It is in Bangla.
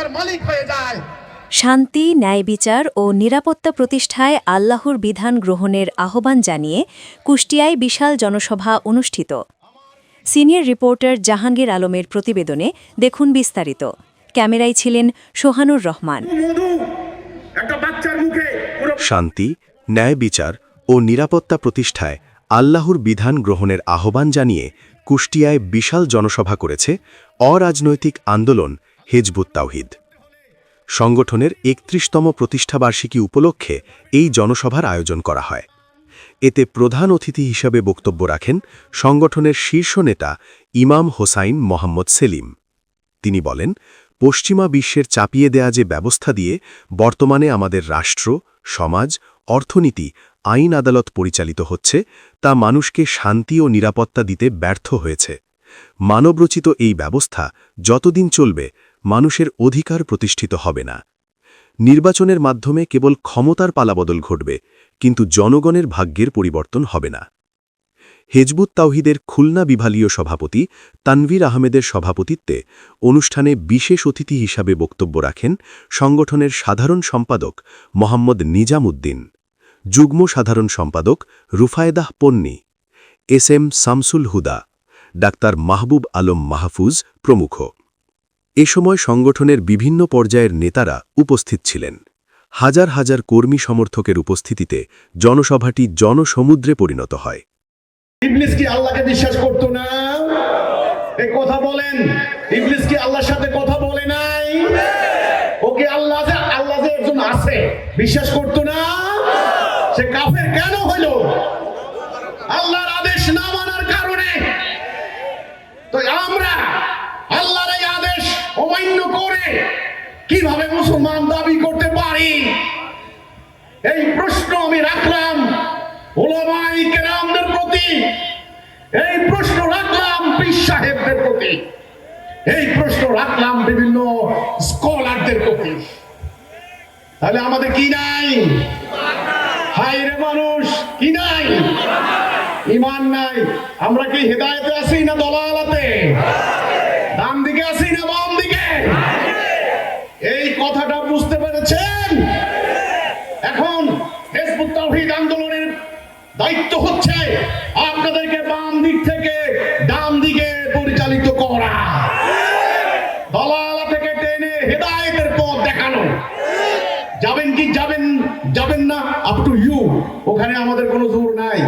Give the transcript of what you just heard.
জায়গার মালিক হয়ে যায়। শান্তি ন্যায় বিচার ও নিরাপত্তা প্রতিষ্ঠায় আল্লাহর বিধান গ্রহণের আহ্বান জানিয়ে কুষ্টিয়ায় বিশাল জনসভা অনুষ্ঠিত। সিনিয়র রিপোর্টার জাহাঙ্গীর আলমের প্রতিবেদনে দেখুন বিস্তারিত। ক্যামেরায় ছিলেন সোহানুর রহমান। শান্তি ন্যায় বিচার ও নিরাপত্তা প্রতিষ্ঠায় আল্লাহর বিধান গ্রহণের আহ্বান জানিয়ে কুষ্টিয়ায় বিশাল জনসভা করেছে অরাজনৈতিক আন্দোলন হেজবুত তাওহিদ। সংগঠনের একত্রিশতম প্রতিষ্ঠাবার্ষিকী উপলক্ষে এই জনসভার আয়োজন করা হয়। এতে প্রধান অতিথি হিসাবে বক্তব্য রাখেন সংগঠনের শীর্ষ নেতা ইমাম হোসাইন মোহাম্মদ সেলিম। তিনি বলেন, পশ্চিমা বিশ্বের চাপিয়ে দেয়া যে ব্যবস্থা দিয়ে বর্তমানে আমাদের রাষ্ট্র, সমাজ, অর্থনীতি, আইন আদালত পরিচালিত হচ্ছে, তা মানুষকে শান্তি ও নিরাপত্তা দিতে ব্যর্থ হয়েছে। মানবরচিত এই ব্যবস্থা যতদিন চলবে মানুষের অধিকার প্রতিষ্ঠিত হবে না। নির্বাচনের মাধ্যমে কেবল ক্ষমতার পালাবদল ঘটবে, কিন্তু জনগণের ভাগ্যের পরিবর্তন হবে না। হেজবুত তাওহিদের খুলনা বিভালীয় সভাপতি তানভীর আহমেদের সভাপতিত্বে অনুষ্ঠানে বিশেষ অতিথি হিসাবে বক্তব্য রাখেন সংগঠনের সাধারণ সম্পাদক মোহাম্মদ নিজাম উদ্দিন যুগ্ম সাধারণ সম্পাদক রুফায়েদাহ পন্নী, এস এম শামসুল হুদা, ডাক্তার মাহবুব আলম মাহফুজ প্রমুখ। এ সময় সংগঠনের বিভিন্ন পর্যায়ের নেতারা উপস্থিত ছিলেন। হাজার হাজার কর্মী সমর্থকের উপস্থিতিতে জনসভাটি জনসমুদ্রে পরিণত হয়। বিশ্বাস করতো না? কথা বলেন। কি আল্লাহর সাথে কথা বলে নাই? ওকে আল্লাহ আল্লাহ একজন আছে, বিশ্বাস করতো না? সে কাফের কেন হলো? আল্লাহর আদেশ না কীভাবে মুসলমান দাবি করতে পারি? এই প্রশ্ন আমি রাখলাম ওলামাই কেরামদের প্রতি। এই প্রশ্ন রাখলাম পীর সাহেবদের প্রতি। এই প্রশ্ন রাখলাম বিভিন্ন স্কলারদের প্রতি। তাহলে আমাদের কি নাই? হাই রে মানুষ, কি নাই? ইমান নাই। আমরা কি হেদায়েতে আছি না দলালাতে? ডান দিকে আছি না বাম দিকে এই কথাটা বুঝতে পেরেছেন? এখন তাওহীদ আন্দোলনের দায়িত্ব হচ্ছে আপনাদেরকে বাম দিক থেকে ডান দিকে পরিচালিত করা। দলালা থেকে টেনে হেদায়েতের পথ দেখানো। যাবেন কি যাবেন যাবেন না আপ টু ইউ ওখানে আমাদের কোনো জোর নাই।